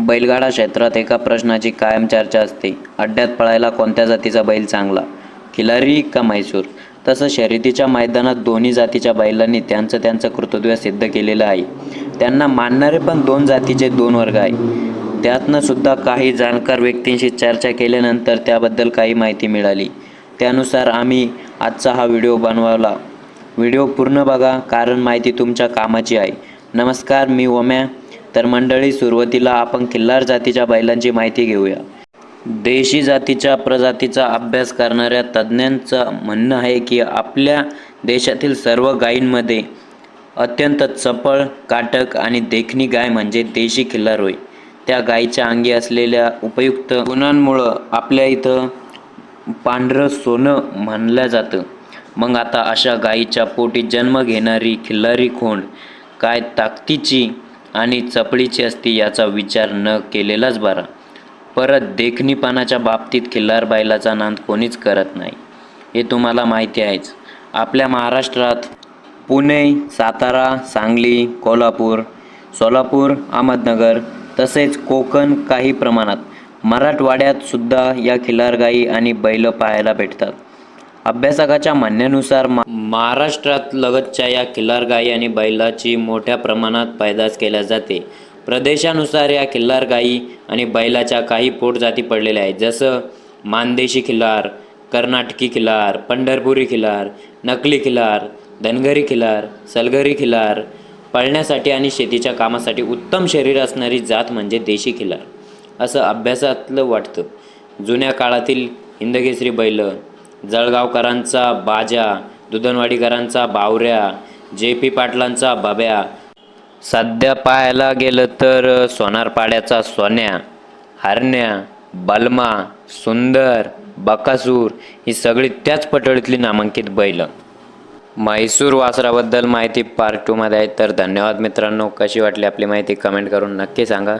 बैलगाडा क्षेत्रात एका प्रश्नाची कायम चर्चा असते. अड्ड्यात पळायला कोणत्या जातीचा बैल चांगला? खिलारी का म्हैसूर? तसं शर्यतीच्या मैदानात दोन्ही जातीच्या बैलांनी त्यांचं त्यांचं कर्तृत्व सिद्ध केलेलं आहे. त्यांना मानणारे पण दोन जातीचे दोन वर्ग आहे. त्यातनं सुद्धा काही जाणकार व्यक्तींशी चर्चा केल्यानंतर त्याबद्दल काही माहिती मिळाली. त्यानुसार आम्ही आजचा हा व्हिडिओ बनवला. व्हिडिओ पूर्ण बघा कारण माहिती तुमच्या कामाची आहे. नमस्कार मी ओम्या. तर मंडळी सुरुवातीला आपण खिल्लार जातीच्या बैलांची माहिती घेऊया. देशी जातीच्या प्रजातीचा अभ्यास करणाऱ्या तज्ज्ञांचं म्हणणं आहे की आपल्या देशातील सर्व गायींमध्ये अत्यंत चपळ काटक आणि देखणी गाय म्हणजे देशी खिल्लार होय. त्या गायीच्या अंगी असलेल्या उपयुक्त गुणांमुळं आपल्या इथं पांढरं सोनं म्हणलं जातं. मग आता अशा गायीच्या पोटी जन्म घेणारी खिल्लारी खोंड काय ताकदीची आणि चपळीची असती याचा विचार न केलेलाच बरा. परत देखणीपणाच्या बाबतीत खिल्लार बैलाचा नांद कोणीच करत नाही. हे तुम्हाला माहिती आहेच. आपल्या महाराष्ट्रात पुणे सातारा सांगली कोल्हापूर सोलापूर अहमदनगर तसेच कोकण काही प्रमाणात मराठवाड्यात सुद्धा या खिल्लार गायी आणि बैल पाहायला भेटतात. अभ्यासकाच्या म्हणण्यानुसार महाराष्ट्रात लगतच्या या खिल्लार गाई आणि बैलाची मोठ्या प्रमाणात पैदास केल्या जाते. प्रदेशानुसार या खिल्लार गाई आणि बैलाच्या काही पोटजाती पडलेल्या आहेत. जसं मानदेशी खिल्लार कर्नाटकी खिलार पंढरपुरी खिलार नकली खिलार धनगरी खिलार सलगरी खिलार पळण्यासाठी आणि शेतीच्या कामासाठी उत्तम शरीर असणारी जात म्हणजे देशी खिलार असं अभ्यासातलं वाटतं. जुन्या काळातील हिंदकेसरी बैल जळगावकरांचा बाजा दुधनवाडीकरांचा बावऱ्या जे पी पाटलांचा बब्या. सध्या पाहायला गेलं तर सोनारपाड्याचा सोन्या हरण्या बलमा सुंदर बकासूर ही सगळी त्याच पटळीतली नामांकित बैल. म्हैसूर वासराबद्दल माहिती पार्ट टूमध्ये आहे तर धन्यवाद मित्रांनो. कशी वाटली आपली माहिती कमेंट करून नक्की सांगा.